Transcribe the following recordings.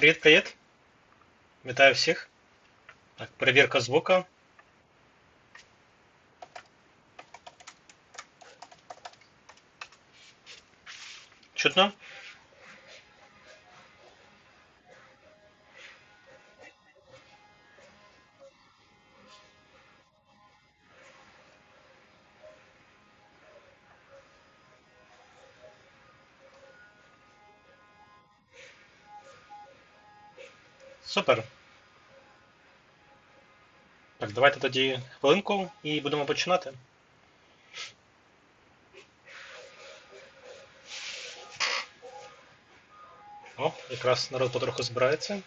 Привіт, привіт. Вітаю всіх. Так, перевірка звука. Чутно? Так, давайте тоді хвилинку і будемо починати. О, якраз народ потроху збирається.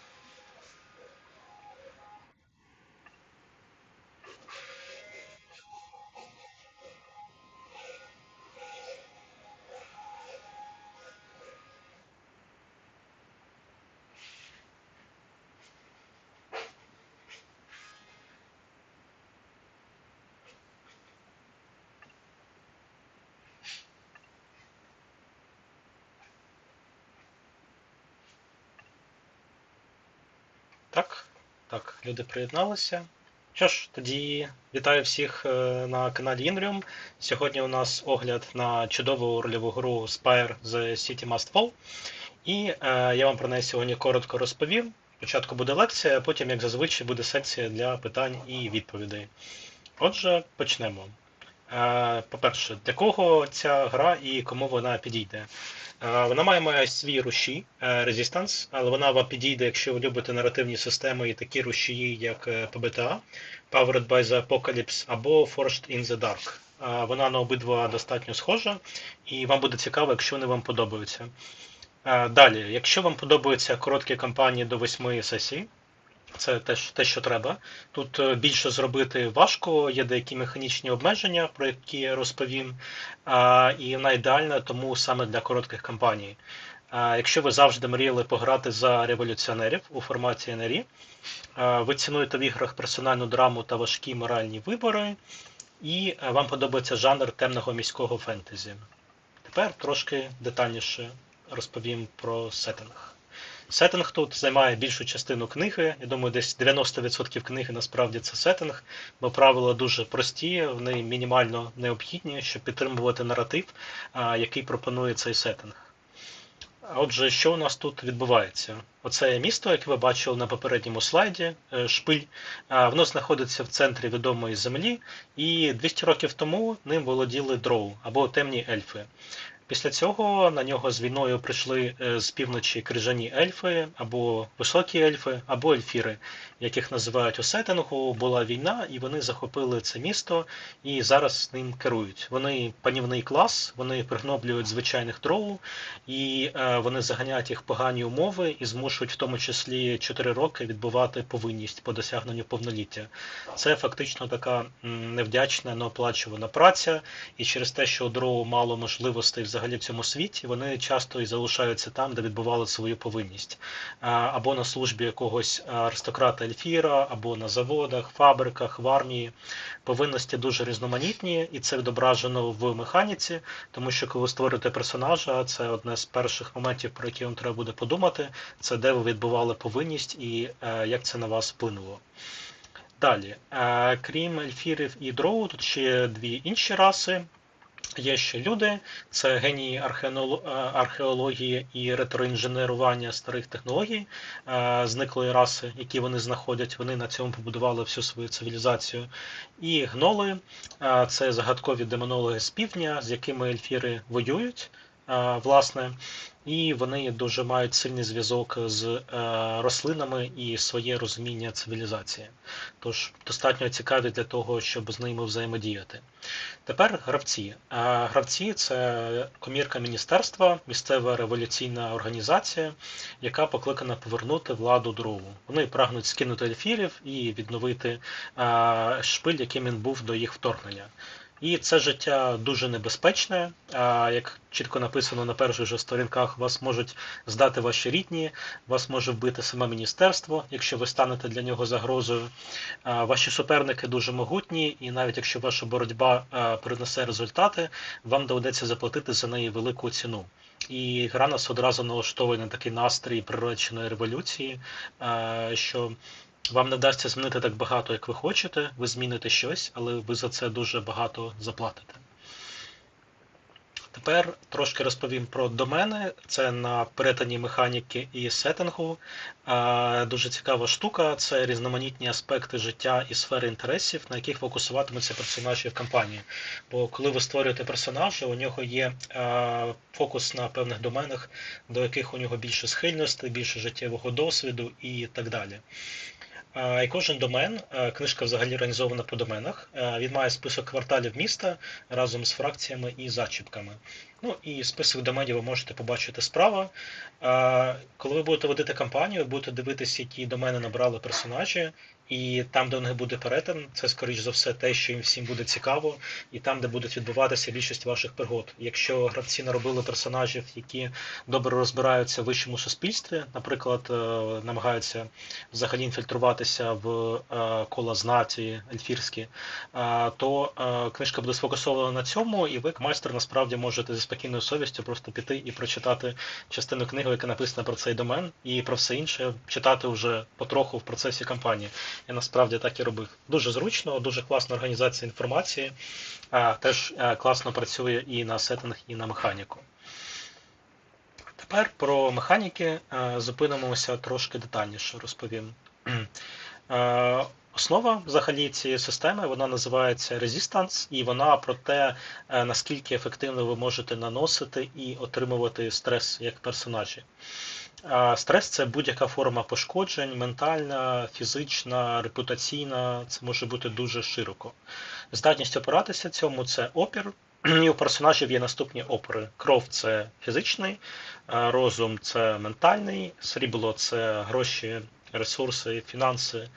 Люди приєдналися. Що ж, тоді вітаю всіх е, на каналі Inrium. Сьогодні у нас огляд на чудову рольову гру Spire The City Must Fall. І е, я вам про неї сьогодні коротко розповім. Спочатку буде лекція, а потім, як зазвичай, буде секція для питань і відповідей. Отже, почнемо. Е, По-перше, для кого ця гра і кому вона підійде? Е, Вона має, має свій руші е, Resistance, але вона вам підійде, якщо ви любите наративні системи і такі рушії, як е, PBTA, Powered by the Apocalypse або Forged in the Dark. Е, Вона на обидва достатньо схожа, і вам буде цікаво, якщо вони вам подобаються. Е, Далі, якщо вам подобаються короткі кампанії до 8 сесій, це теж те, що треба. Тут е, більше зробити важко, є деякі механічні обмеження, про які я розповім. А, І вона ідеальна тому саме для коротких кампаній. А, Якщо ви завжди мріяли пограти за революціонерів у форматі НРІ, ви цінуєте в іграх персональну драму та важкі моральні вибори, і е, вам подобається жанр темного міського фентезі. Тепер трошки детальніше розповім про сеттинг. Сеттинг тут займає більшу частину книги. Я думаю, десь 90% книги насправді це сеттинг, бо правила дуже прості, вони мінімально необхідні, щоб підтримувати наратив, який пропонує цей сеттинг. Отже, що у нас тут відбувається? Оце місто, яке ви бачили на попередньому слайді, е, шпиль, воно знаходиться в центрі відомої землі, і 200 років тому ним володіли дроу або темні ельфи. Після цього на нього з війною прийшли е, з півночі крижані ельфи, або високі ельфи, або ельфіри, яких називають у сеттингу. Була війна, і вони захопили це місто і зараз ним керують. Вони панівний клас, вони пригноблюють звичайних дроу, і е, вони заганяють їх погані умови і змушують в тому числі 4 роки відбувати повинність по досягненню повноліття. Це фактично така невдячна, неоплачувана праця, і через те, що у дроу мало можливостей взагалі в цьому світі, вони часто і залишаються там, де відбували свою повинність. Або на службі якогось аристократа Ельфіра, або на заводах, фабриках, в армії. Повинності дуже різноманітні, і це відображено в механіці, тому що коли створюєте персонажа, це одне з перших моментів, про які вам треба буде подумати, це де ви відбували повинність і е, як це на вас вплинуло. Далі, е, крім ельфірів і дроу, тут ще дві інші раси. Є ще люди, це генії е, археології і ретроінженерування старих технологій е, зниклої раси, які вони знаходять. Вони на цьому побудували всю свою цивілізацію. І гноли е, це загадкові демонологи з півдня, з якими ельфіри воюють. Власне, і вони дуже мають сильний зв'язок з е, рослинами і своє розуміння цивілізації. Тож достатньо цікаві для того, щоб з ними взаємодіяти. Тепер гравці. А Гравці це комірка міністерства, місцева революційна організація, яка покликана повернути владу дрову. Вони прагнуть скинути ельфірів і відновити а, шпиль, яким він був до їх вторгнення. І це життя дуже небезпечне. Як чітко написано на перших же сторінках, вас можуть здати ваші рідні, вас може вбити саме міністерство, якщо ви станете для нього загрозою. Ваші суперники дуже могутні, і навіть якщо ваша боротьба принесе результати, вам доведеться заплатити за неї велику ціну. І гра нас одразу налаштовує на такий настрій приреченої революції, що вам не вдасться змінити так багато, як ви хочете. Ви зміните щось, але ви за це дуже багато заплатите. Тепер трошки розповім про домени. Це на перетині механіки і сеттингу. Дуже цікава штука це різноманітні аспекти життя і сфери інтересів, на яких фокусуватимуться персонажі в кампанії. Бо коли ви створюєте персонажа, у нього є фокус на певних доменах, до яких у нього більше схильностей, більше життєвого досвіду і так далі. І кожен домен, книжка взагалі організована по доменах. Він має список кварталів міста разом з фракціями і зачіпками. Ну і список доменів ви можете побачити справа. Коли ви будете водити кампанію, ви будете дивитися, які домени набрали персонажі, і там, де у них буде перетин, це, скоріш за все, те, що їм всім буде цікаво, і там, де будуть відбуватися більшість ваших пригод. Якщо гравці наробили персонажів, які добре розбираються в вищому суспільстві, наприклад, е, намагаються взагалі інфільтруватися в е, кола знаті ельфірські, е, то книжка буде сфокусована на цьому, і ви, майстер, насправді можете спокійною совістю просто піти і прочитати частину книги, яка написана про цей домен, і про все інше читати вже потроху в процесі кампанії. Я насправді так і робив. Дуже зручно, дуже класна організація інформації, теж класно працює і на сеттинг, і на механіку. Тепер про механіки зупинимося трошки детальніше, розповім. Основа взагалі цієї системи вона називається Resistance, і вона про те, наскільки ефективно ви можете наносити і отримувати стрес як персонажі. Стрес це будь-яка форма пошкоджень, ментальна, фізична, репутаційна, це може бути дуже широко. Здатність опиратися цьому це опір. І у персонажів є наступні опори. Кров це фізичний, розум це ментальний, срібло це гроші, ресурси, фінанси,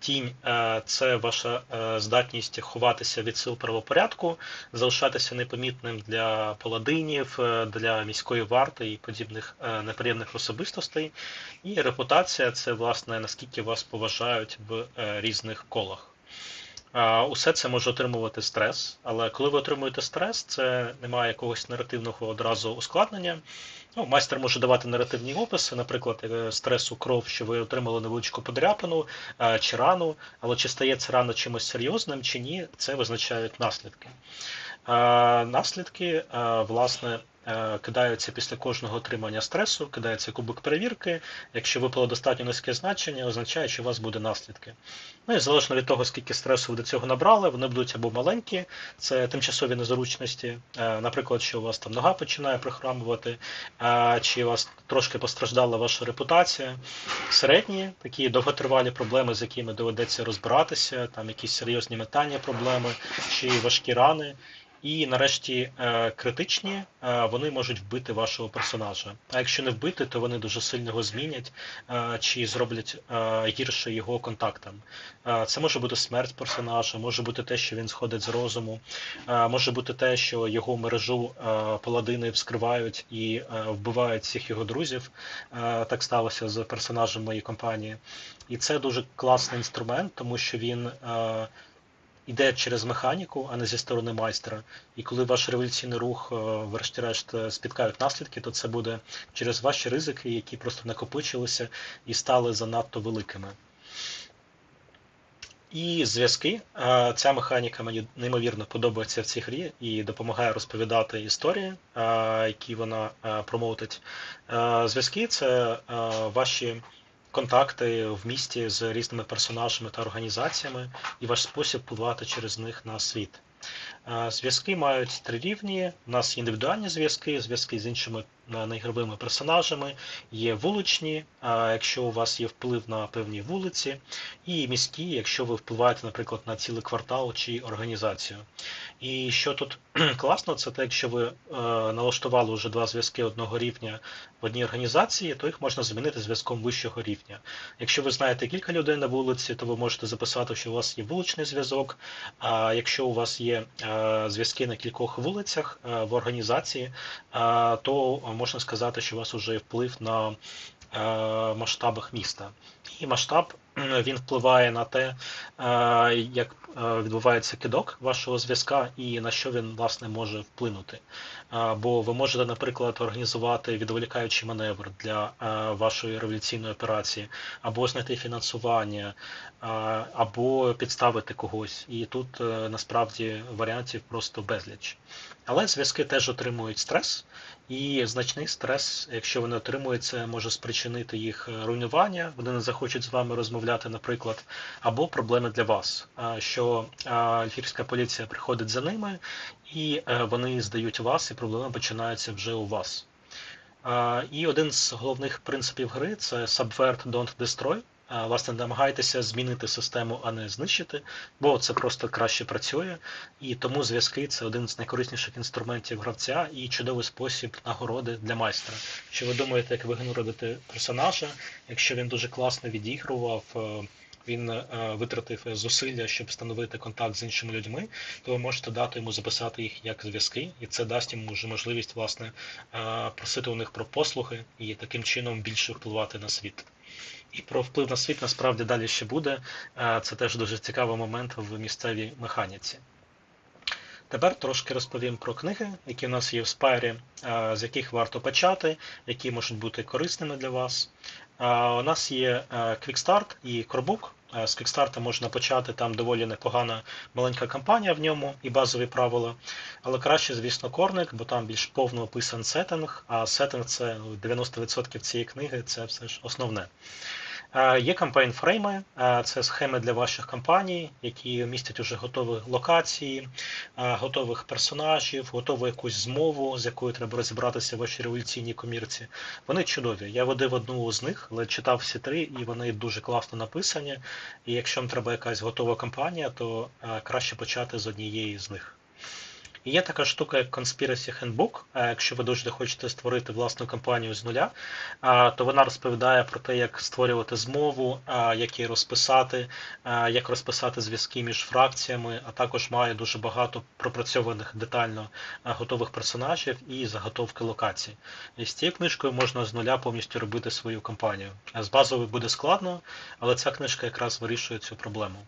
Тінь е, це ваша е, здатність ховатися від сил правопорядку, залишатися непомітним для паладинів, е, для міської варти і подібних неприємних особистостей. І репутація це, власне, наскільки вас поважають в різних колах. Усе це може отримувати стрес, але коли ви отримуєте стрес, це немає якогось наративного одразу ускладнення. Ну, Майстер може давати наративні описи, наприклад, е, стресу кров, що ви отримали невеличку подряпину чи рану, але чи стає це рано чимось серйозним чи ні, це визначають наслідки. Наслідки, власне, кидаються після кожного отримання стресу, кидається кубик перевірки. Якщо випало достатньо низьке значення, означає, що у вас буде наслідки. Ну і залежно від того, скільки стресу ви до цього набрали, вони будуть або маленькі, це тимчасові незручності, е, наприклад, що у вас там нога починає прихрамувати, е, чи у вас трошки постраждала ваша репутація. Середні такі довготривалі проблеми, з якими доведеться розбиратися, там якісь серйозні метання проблеми, чи важкі рани. І нарешті е, критичні е, вони можуть вбити вашого персонажа. А якщо не вбити, то вони дуже сильно його змінять е, чи зроблять гірше його контактам. Це може бути смерть персонажа, може бути те, що він сходить з розуму, може бути те, що його мережу паладини вскривають і вбивають всіх його друзів. Так сталося з персонажем моєї компанії. І це дуже класний інструмент, тому що він йде через механіку, а не зі сторони майстра. І коли ваш революційний рух, е, врешті-решт, е, спіткають наслідки, то це буде через ваші ризики, які просто накопичилися і стали занадто великими. І зв'язки. Е, ця механіка мені неймовірно подобається в цій грі і допомагає розповідати історії, які вона промоутить. Зв'язки це ваші контакти в місті з різними персонажами та організаціями і ваш спосіб впливати через них на світ. Зв'язки мають три рівні. У нас індивідуальні зв'язки, зв'язки з іншими неігровими персонажами, є вуличні, якщо у вас є вплив на певні вулиці, і міські, якщо ви впливаєте, наприклад, на цілий квартал чи організацію. І що тут класно, це те, якщо ви е, налаштували вже два зв'язки одного рівня в одній організації, то їх можна замінити зв'язком вищого рівня. Якщо ви знаєте кілька людей на вулиці, то ви можете записати, що у вас є вуличний зв'язок. А якщо у вас є е, зв'язки на кількох вулицях е, в організації, то можна сказати, що у вас вже вплив на масштабах міста. І масштаб він впливає на те, е, як е, відбувається кидок вашого зв'язка і на що він власне може вплинути. Е, Бо ви можете, наприклад, організувати відволікаючий маневр для е, вашої революційної операції, або знайти фінансування, е, або підставити когось. І тут е, насправді варіантів просто безліч. Але зв'язки теж отримують стрес, і значний стрес, якщо вони отримують, це може спричинити їх руйнування. Вони не захочуть з вами розмовляти, наприклад, або проблеми для вас, що альфірська поліція приходить за ними, і вони здають вас, і проблеми починаються вже у вас. І один з головних принципів гри це Subvert Don't Destroy. Власне, намагайтеся змінити систему, а не знищити, бо це просто краще працює. І тому зв'язки це один з найкорисніших інструментів гравця і чудовий спосіб нагороди для майстра. Якщо ви думаєте, як вигнородити персонажа, якщо він дуже класно відігрував, е, він е, витратив зусилля, щоб встановити контакт з іншими людьми, то ви можете дати йому записати їх як зв'язки, і це дасть йому вже можливість власне е, просити у них про послуги і таким чином більше впливати на світ. І про вплив на світ насправді далі ще буде. Е, Це теж дуже цікавий момент в місцевій механіці. Тепер трошки розповім про книги, які в нас є в спайрі, з яких варто почати, які можуть бути корисними для вас. Е, У нас є QuickStart і Corebook. Е, З Quick можна почати, там доволі непогана маленька кампанія в ньому і базові правила. Але краще, звісно, корник, бо там більш повно описан сеттинг, а сеттинг це ну, 90% цієї книги, це все ж основне. Е, Є кампейн фрейми, е, це схеми для ваших кампаній, які містять уже готові локації, е, готових персонажів, готову якусь змову, з якою треба розібратися в вашій революційній комірці. Вони чудові. Я водив одну з них, але читав всі три, і вони дуже класно написані. І якщо вам треба якась готова кампанія, то краще почати з однієї з них. Є така штука, як Conspiracy Handbook. Якщо ви дуже хочете створити власну кампанію з нуля, то вона розповідає про те, як створювати змову, як її розписати, як розписати зв'язки між фракціями, а також має дуже багато пропрацьованих детально готових персонажів і заготовки локацій. І з цією книжкою можна з нуля повністю робити свою кампанію. З базовою буде складно, але ця книжка якраз вирішує цю проблему.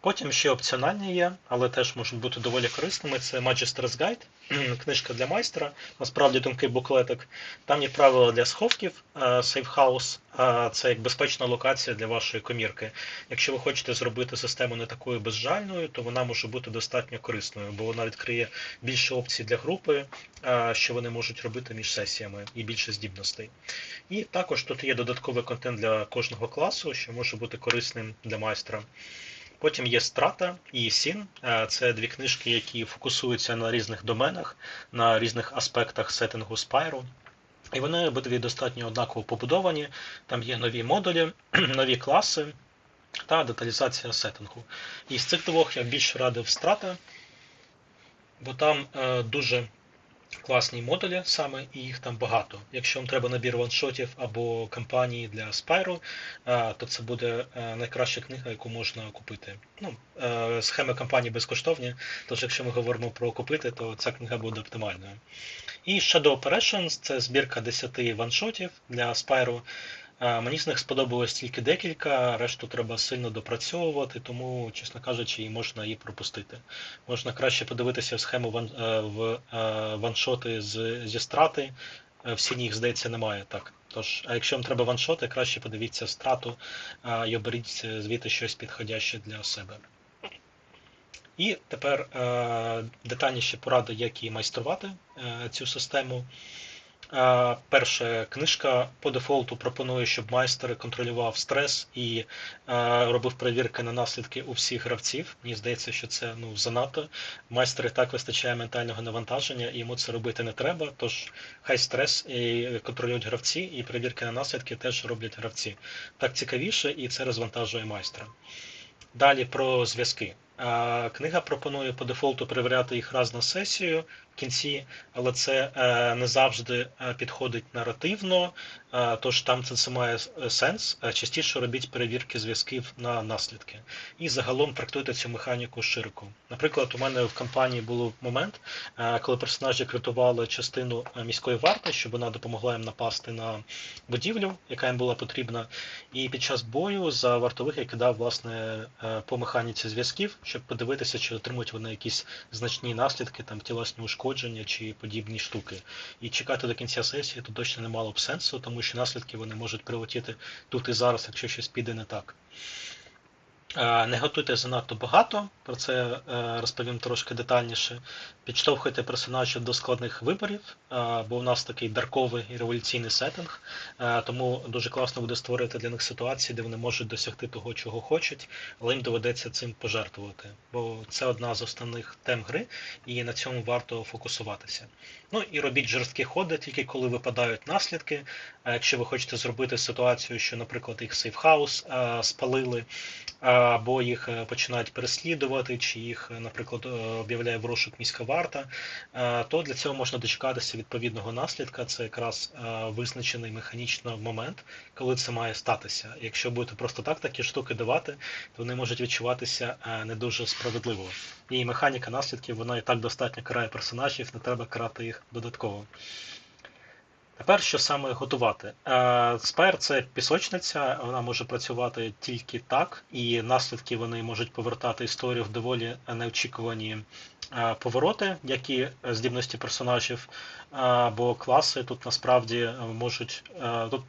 Потім ще опціональні є, але теж можуть бути доволі корисними. Це Magister's Guide, книжка для майстра, насправді тонкий буклетик. Там є правила для сховків, House, е, це як безпечна локація для вашої комірки. Якщо ви хочете зробити систему не такою безжальною, то вона може бути достатньо корисною, бо вона відкриє більше опцій для групи, е, що вони можуть робити між сесіями, і більше здібностей. І також тут є додатковий контент для кожного класу, що може бути корисним для майстра. Потім є Страта і Сін. Е, Це дві книжки, які фокусуються на різних доменах, на різних аспектах сеттингу Спайру. І вони обидві достатньо однаково побудовані. Там є нові модулі, нові класи та деталізація сеттингу. І з цих двох я більше радив Страта, бо там е, дуже класні модулі саме, і їх там багато. Якщо вам треба набір ваншотів або кампанії для Spyro, е, то це буде е, найкраща книга, яку можна купити. Ну, е, схеми кампанії безкоштовні, тож якщо ми говоримо про купити, то ця книга буде оптимальною. І Shadow Operations це збірка 10 ваншотів для Spyro. Е, Мені з них сподобалось тільки декілька, решту треба сильно допрацьовувати, тому, чесно кажучи, і можна її пропустити. Можна краще подивитися в схему ван, е, в е, ваншоти з, зі страти. В сіній їх, здається, немає так. Тож, а якщо вам треба ваншоти, краще подивіться страту і оберіть звідти щось підходяще для себе. І тепер детальніші поради, як її майструвати, цю систему. Перша книжка по дефолту пропонує, щоб майстер контролював стрес і робив перевірки на наслідки у всіх гравців. Мені здається, що це ну занадто. Майстер і так вистачає ментального навантаження, і йому це робити не треба. Тож хай стрес і контролюють гравці, і перевірки на наслідки теж роблять гравці. Так цікавіше, і це розвантажує майстра. Далі про зв'язки. Книга пропонує по дефолту перевіряти їх раз на сесію, кінці, але це е, не завжди е, підходить наративно, е, тож там це, це має сенс. Частіше робіть перевірки зв'язків на наслідки. І загалом трактуйте цю механіку широко. Наприклад, у мене в кампанії був момент, коли персонажі критували частину міської варти, щоб вона допомогла їм напасти на будівлю, яка їм була потрібна. І під час бою за вартових я кидав власне по механіці зв'язків, щоб подивитися, чи отримують вони якісь значні наслідки, там тілесні ушкодження чи подібні штуки. І чекати до кінця сесії тут точно не мало б сенсу, тому що наслідки вони можуть прилетіти тут і зараз, якщо щось піде не так. Е, Не готуйте занадто багато, про це е, розповім трошки детальніше. Підштовхуйте персонажів до складних виборів, е, бо у нас такий дарковий і революційний сеттинг, тому дуже класно буде створити для них ситуації, де вони можуть досягти того, чого хочуть, але їм доведеться цим пожертвувати. Бо це одна з основних тем гри, і на цьому варто фокусуватися. Ну і робіть жорсткі ходи тільки коли випадають наслідки. Якщо ви хочете зробити ситуацію, що, наприклад, їх сейфхаус спалили, або їх е, починають переслідувати, чи їх, е, наприклад, е, об'являє в розшук міська варта, то для цього можна дочекатися відповідного наслідка. Це якраз визначений механічно момент, коли це має статися. Якщо будете просто так такі штуки давати, то вони можуть відчуватися не дуже справедливо. І механіка наслідків вона і так достатньо карає персонажів, не треба карати їх додатково. Тепер що саме готувати? Спер Спайр це пісочниця, вона може працювати тільки так, і наслідки вони можуть повертати історію в доволі неочікувані е, повороти, які здібності персонажів, Е, бо класи тут насправді е, можуть. е, Тут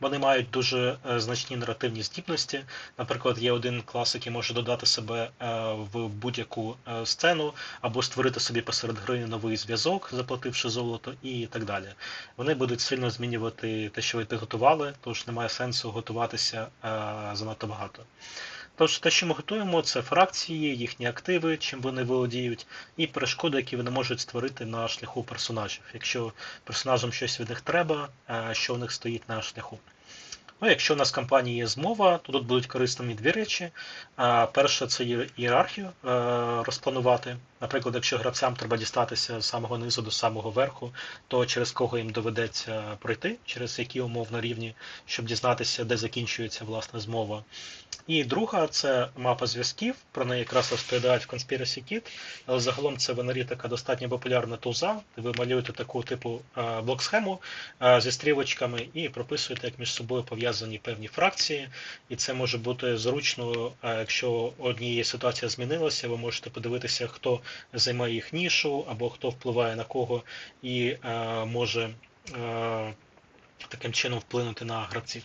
вони мають дуже е, значні наративні здібності. Наприклад, є один клас, який може додати себе е, в будь-яку е, сцену, або створити собі посеред гри новий зв'язок, заплативши золото, і так далі. Вони будуть сильно змінювати те, що ви підготували, тож немає сенсу готуватися занадто багато. Тож те, що ми готуємо, це фракції, їхні активи, чим вони володіють, і перешкоди, які вони можуть створити на шляху персонажів. Якщо персонажам щось від них треба, е, що у них стоїть на шляху. Ну, якщо у нас в компанії є змова, то тут будуть корисними дві речі. Перше це ієрархію е, розпланувати. Наприклад, якщо гравцям треба дістатися з самого низу до самого верху, то через кого їм доведеться пройти, через які умовно рівні, щоб дізнатися, де закінчується власне змова. І друга це мапа зв'язків. Про неї якраз розповідають в Conspiracy Kit, але загалом це в НРІ така достатньо популярна тулза, де ви малюєте таку типу е, блок-схему е, зі стрілочками і прописуєте, як між собою пов'язані певні фракції. І це може бути зручно, якщо однієї ситуація змінилася, ви можете подивитися, хто займає їх нішу або хто впливає на кого і е, може е, таким чином вплинути на гравців.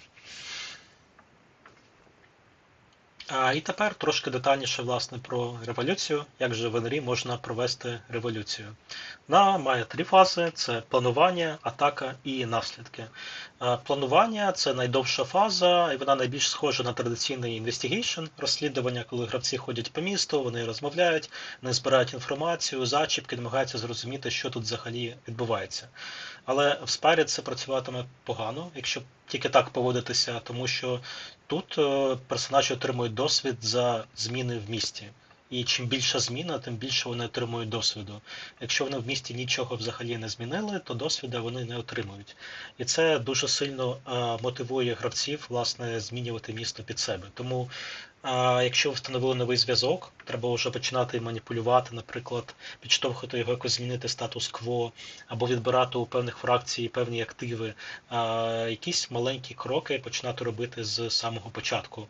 А, І тепер трошки детальніше власне про революцію, як же в НРІ можна провести революцію. Вона має три фази: це планування, атака і наслідки. Е, Планування це найдовша фаза, і вона найбільш схожа на традиційний інвестігейшн, розслідування, коли гравці ходять по місту, вони розмовляють, вони збирають інформацію, зачіпки, намагаються зрозуміти, що тут взагалі відбувається. Але в спарі це працюватиме погано, якщо тільки так поводитися, тому що тут е, персонажі отримують досвід за зміни в місті. І чим більша зміна, тим більше вони отримують досвіду. Якщо вони в місті нічого взагалі не змінили, то досвіду вони не отримують. І це дуже сильно е, мотивує гравців власне змінювати місто під себе. Тому, е, якщо встановили новий зв'язок, треба вже починати маніпулювати, наприклад, підштовхувати його якось змінити статус-кво, або відбирати у певних фракцій певні активи, е, якісь маленькі кроки починати робити з самого початку.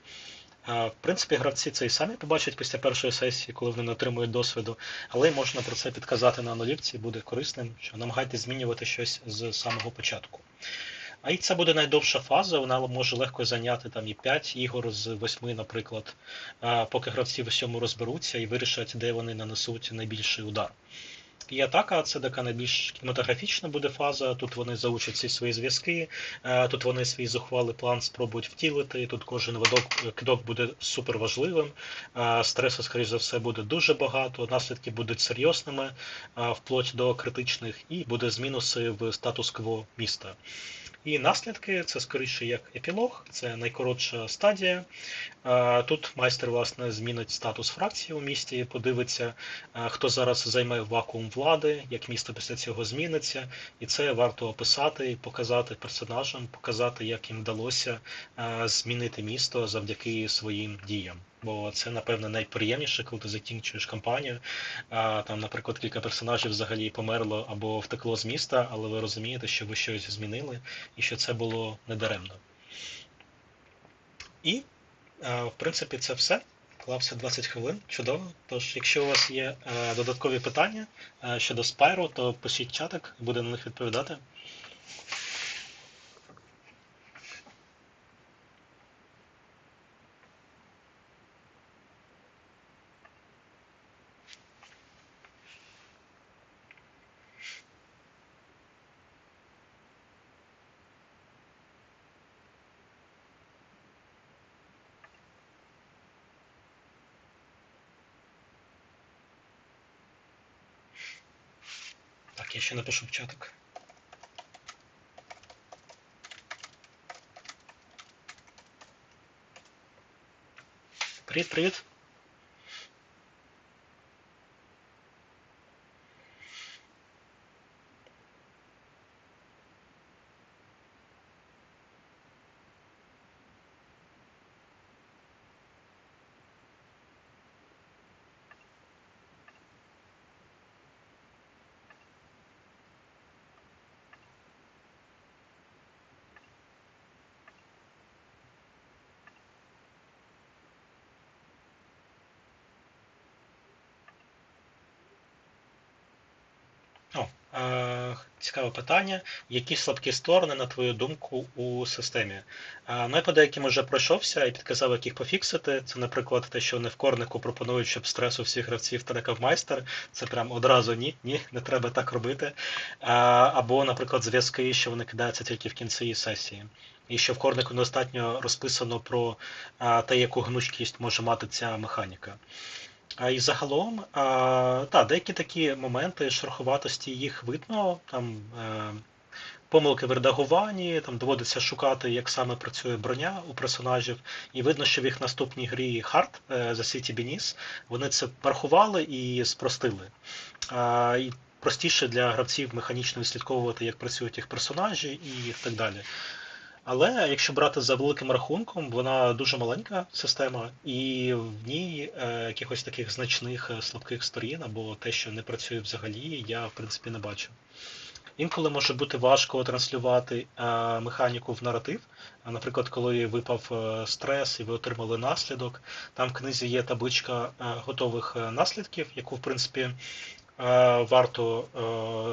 В принципі, гравці це і самі побачать після першої сесії, коли вони не отримують досвіду, але можна про це підказати на аналітці, буде корисним, що намагайтесь змінювати щось з самого початку. А і це буде найдовша фаза, вона може легко зайняти там і 5 ігор з 8, наприклад, поки гравці в усьому розберуться і вирішать, де вони нанесуть найбільший удар. І атака це така найбільш кінематографічна буде фаза. Тут вони заучать всі свої зв'язки, е, тут вони свій зухвалий план спробують втілити. Тут кожен видок, кидок буде суперважливим. е, Стресу, скоріш за все, буде дуже багато. Наслідки будуть серйозними, е, вплоть до критичних, і буде з мінуси в статус-кво міста. І наслідки це скоріше як епілог, це найкоротша стадія. Тут майстер власне змінить статус фракції у місті, подивиться, хто зараз займе вакуум влади, як місто після цього зміниться, і це варто описати, показати персонажам, показати, як їм вдалося змінити місто завдяки своїм діям. Бо це, напевне, найприємніше, коли ти закінчуєш кампанію. А, Там, наприклад, кілька персонажів взагалі померло або втекло з міста, але ви розумієте, що ви щось змінили і що це було недаремно. І, а, в принципі, це все. Клався 20 хвилин, чудово. Тож, якщо у вас є е, додаткові питання е, щодо спайру, то пишіть чатик, буде на них відповідати. Ще напишу в чатик. Привіт, привіт. О, е, цікаве питання. Які слабкі сторони, на твою думку, у системі? Ну, я по деяким вже пройшовся і підказав, як їх пофіксити. Це, наприклад, те, що вони в корнику пропонують, щоб стрес у всіх гравців трекав майстер. Це прям одразу ні, ні, не треба так робити. Або, наприклад, зв'язки, що вони кидаються тільки в кінці сесії. І що в корнику недостатньо розписано про те, яку гнучкість може мати ця механіка. А і загалом, а, та, деякі такі моменти шероховатості їх видно, там е, помилки в редагуванні, там доводиться шукати, як саме працює броня у персонажів, і видно, що в їх наступній грі Hard е, The City Beneath вони це порахували і спростили. А, і Простіше для гравців механічно відслідковувати, як працюють їх персонажі і так далі. Але якщо брати за великим рахунком, вона дуже маленька система, і в ній е, якихось таких значних е, слабких сторін або те, що не працює взагалі, я в принципі не бачу. Інколи може бути важко транслювати е, механіку в наратив. Наприклад, коли випав е, стрес і ви отримали наслідок, там в книзі є табличка готових наслідків, яку в принципі варто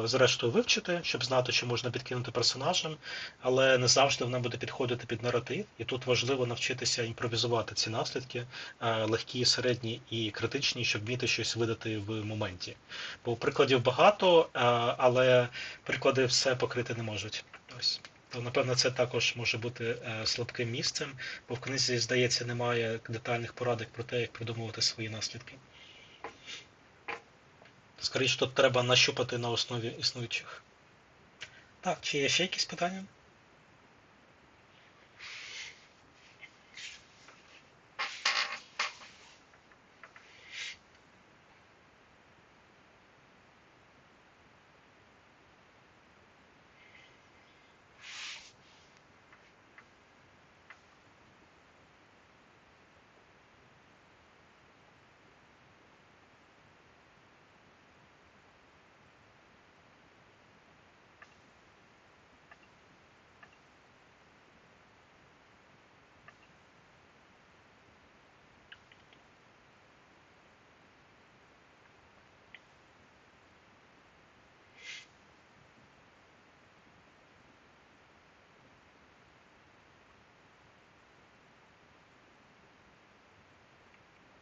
е, зрештою вивчити, щоб знати, що можна підкинути персонажам, але не завжди вона буде підходити під наратив, і тут важливо навчитися імпровізувати ці наслідки, е, легкі, середні і критичні, щоб вміти щось видати в моменті. Бо прикладів багато, але приклади все покрити не можуть. Ось. То, напевно, це також може бути слабким місцем, бо в книзі, здається, немає детальних порадок про те, як придумувати свої наслідки. Скоріше тут треба нащупати на основі існуючих. Так, чи є ще якісь питання?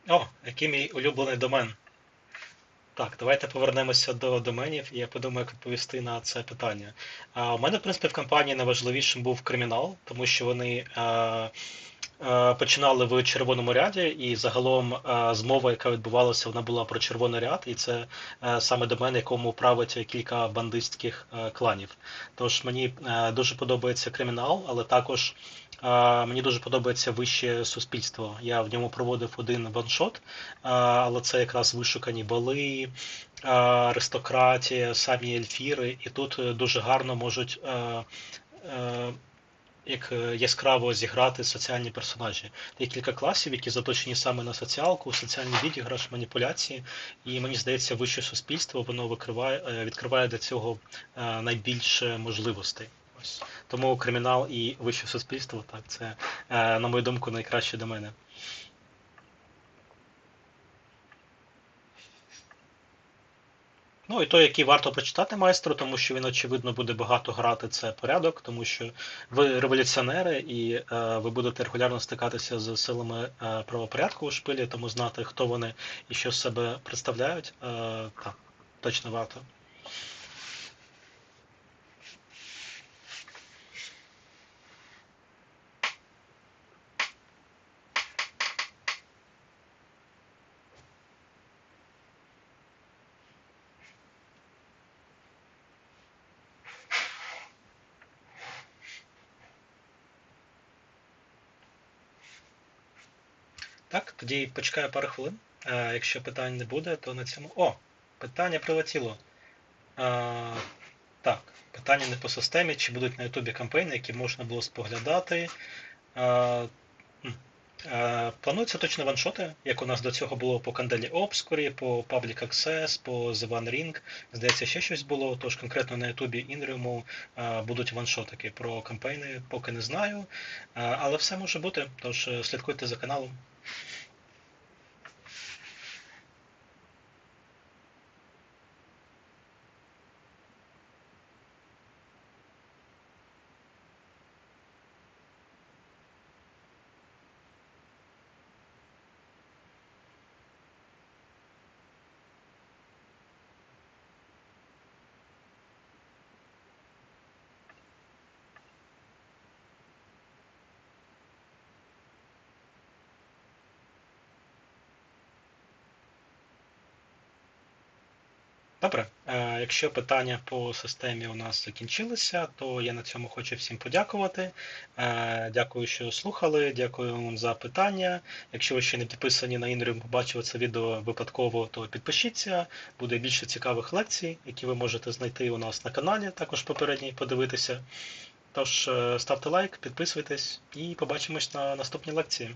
О, який мій улюблений домен. Так, давайте повернемося до доменів, і я подумаю, як відповісти на це питання. А, У мене, в принципі, в компанії найважливішим був кримінал, тому що вони а, е, починали в червоному ряді, і загалом е, змова, яка відбувалася, вона була про червоний ряд, і це е, саме домен, якому править кілька бандитських е, кланів. Тож мені е, дуже подобається кримінал, але також е, мені дуже подобається вище суспільство. Я в ньому проводив один ваншот, але це якраз вишукані бали, аристократія, самі ельфіри, і тут е, дуже гарно можуть. е, е, як яскраво зіграти соціальні персонажі. Є кілька класів, які заточені саме на соціалку, соціальний відіграш, маніпуляції, і мені здається, вище суспільство воно викриває, відкриває для цього найбільше можливостей. Ось тому кримінал і вище суспільство, так це, е, на мою думку, найкраще до мене. Ну і той, який варто прочитати майстру, тому що він, очевидно, буде багато грати, це порядок, тому що ви революціонери і е, ви будете регулярно стикатися з силами е, правопорядку у шпилі, тому знати, хто вони і що з себе представляють, е, так, точно варто. Так, тоді почекаю пару хвилин. Е, якщо питань не буде, то на цьому. О! Питання прилетіло. Е, так, питання не по системі, чи будуть на Ютубі кампейни, які можна було споглядати. Е. Е, Плануються точно ваншоти, як у нас до цього було по Канделі Obscure, по Public Access, по The One Ring. Здається, ще щось було. Тож конкретно на Ютубі Інріуму будуть ваншотики про кампейни, поки не знаю. Але все може бути, тож слідкуйте за каналом. Добре, е, якщо питання по системі у нас закінчилися, то я на цьому хочу всім подякувати. Е, Дякую, що слухали, дякую вам за питання. Якщо ви ще не підписані на Інріум, побачили це відео випадково, то підпишіться. Буде більше цікавих лекцій, які ви можете знайти у нас на каналі, також попередній подивитися. Тож е, ставте лайк, підписуйтесь і побачимось на наступній лекції.